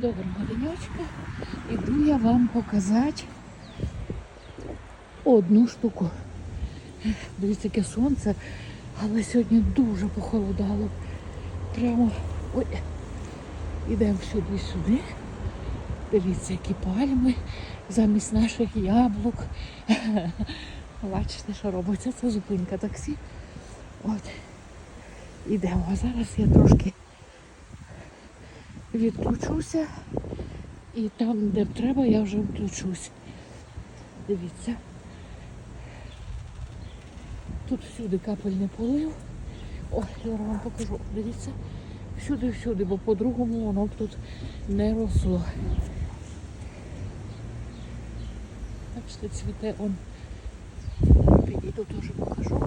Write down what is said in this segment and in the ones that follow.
Доброго денечка. Іду я вам показати одну штуку. Дивіться, яке сонце, але сьогодні дуже похолодало. Прямо ой, ідемо сюди сюди. Дивіться, які пальми замість наших яблук. Бачите, що робиться? Це зупинка таксі. От. Ідемо. А зараз я трошки відключуся. І там, де треба, я вже включусь. Дивіться. Тут всюди капельний полив. Ой, я вам покажу. Дивіться. Всюди-всюди, бо по-другому воно б тут не росло. Бачите, цвіте он. Підійду теж покажу.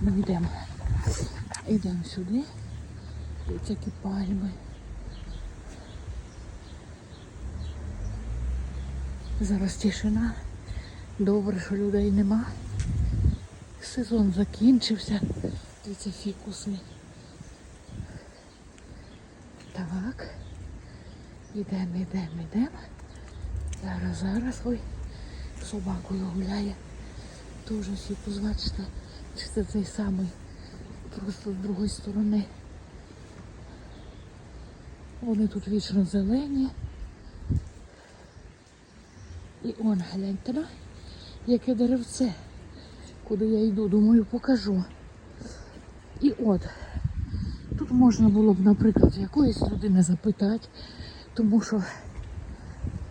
Ми йдемо. Йдемо сюди. Ось які пальми. Зараз тишина. Добре, що людей нема. Сезон закінчився. Дивіться, фікуси. Так. Ідемо, ідемо, ідемо. Зараз, зараз. Ой, собакою гуляє. Дуже фікус, бачите. Чи це цей самий. Просто з другої сторони. Вони тут вічно зелені. І он, гляньте, на, яке деревце. Куди я йду, думаю, покажу. І от, тут можна було б, наприклад, якоїсь людини запитати, тому що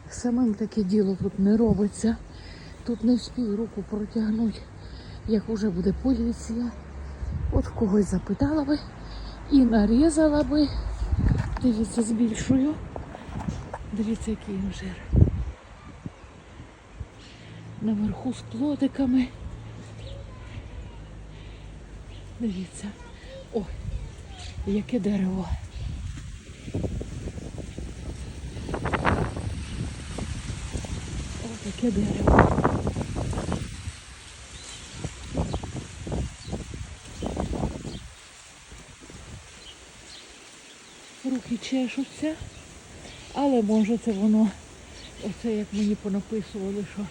самим таке діло тут не робиться. Тут не вспію руку протягнути, як уже буде поліція. От когось запитала би і нарізала би. Дивіться, збільшую. Дивіться, який інжир. Наверху з плодиками. Дивіться. О, яке дерево. О, таке дерево. Чешуться, але може це воно, оце як мені понаписували, що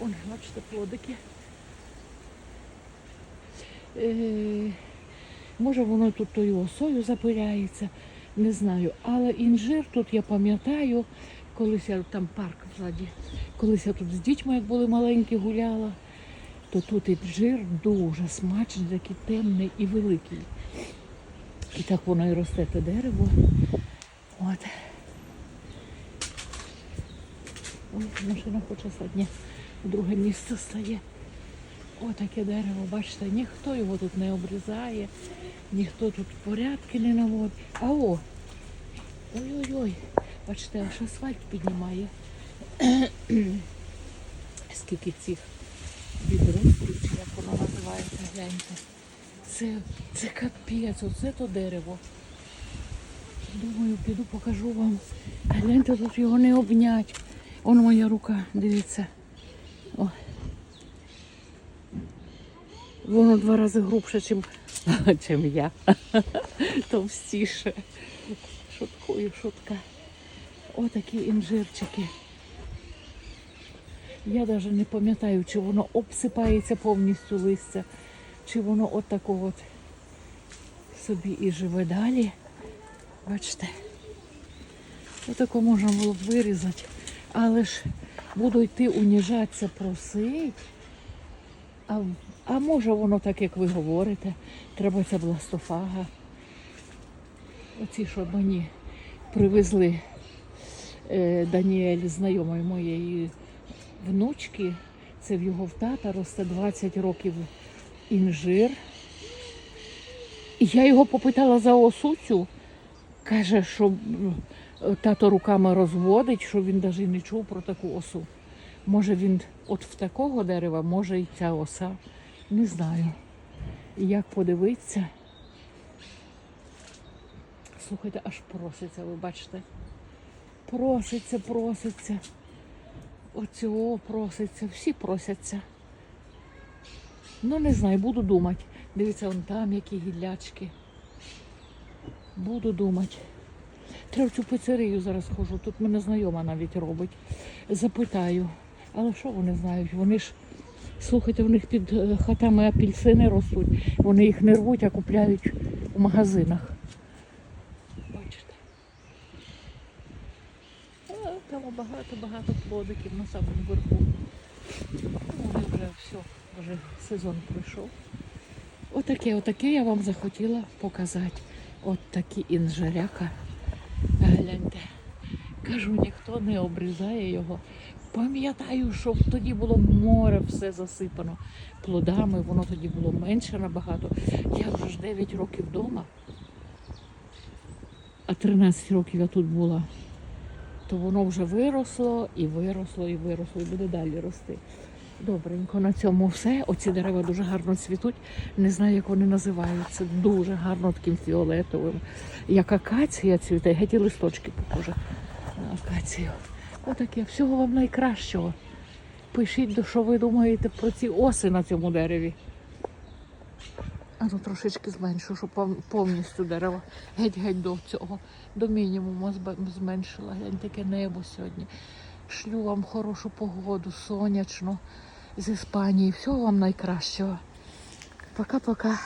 он, бачите, плодики. Е, може воно тут тою осою запиляється, не знаю. Але інжир тут я пам'ятаю, колись я там парк ззаді, колись я тут з дітьми, як були маленькі, гуляла, то тут інжир дуже смачний, такий темний і великий. І так воно і росте те дерево. От. Ой, машина хоче сьогодні друге місце стає. Отаке дерево, бачите, ніхто його тут не обрізає, ніхто тут порядки не наводить. А о! Ой-ой-ой, бачите, аж асфальт піднімає. Скільки цих відростків, як воно називається, гляньте. Це, це капець, оце то дерево. Думаю, піду покажу вам. Гляньте, тут його не обнять. Он моя рука, дивіться. О. Воно два рази грубше, чим, чим я. Товстіше. Шуткую, шутка. Отакі інжирчики. Я навіть не пам'ятаю, чи воно обсипається повністю листя, чи воно отако от собі і живе далі. Бачите? Отако можна було б вирізати. Але ж буду йти уніжатися, просить. А, а може воно так, як ви говорите, треба ця бластофага. Оці, що мені привезли е, Даніель, знайомої моєї внучки. Це в його тата росте 20 років інжир. І я його попитала за осуцю. Каже, що тато руками розводить, що він навіть не чув про таку осу. Може він от в такого дерева, може і ця оса. Не знаю. Як подивитися. Слухайте, аж проситься, ви бачите? Проситься, проситься. Оцього проситься, всі просяться. Ну, не знаю, буду думати. Дивіться, вон там які гіллячки. Буду думати. Треба в цю пицерію зараз хожу. Тут мене знайома навіть робить. Запитаю. Але що вони знають? Вони ж, слухайте, у них під е, хатами апельсини ростуть. Вони їх не рвуть, а купляють у магазинах. Бачите. Там багато-багато плодиків на самому верху. Ну, Вони вже все, вже сезон пройшов. Отаке, отаке я вам захотіла показати. От такі інжиряка. Гляньте. Кажу, ніхто не обрізає його. Пам'ятаю, що тоді було море все засипано плодами, воно тоді було менше набагато. Я вже ж 9 років вдома, а 13 років я тут була. То воно вже виросло і виросло, і виросло, і буде далі рости. Добренько, на цьому все. Оці дерева дуже гарно цвітуть. Не знаю, як вони називаються. Дуже гарно таким фіолетовим. Як акація цвіте, геть і листочки похоже на акацію. Отаке. Всього вам найкращого. Пишіть, що ви думаєте про ці оси на цьому дереві. А ну трошечки зменшу, щоб повністю дерево геть-геть до цього, до мінімуму зменшила. Глянь, таке небо сьогодні. Шлю вам хорошу погоду, сонячну з Іспанії. Всього вам найкращого. Пока-пока.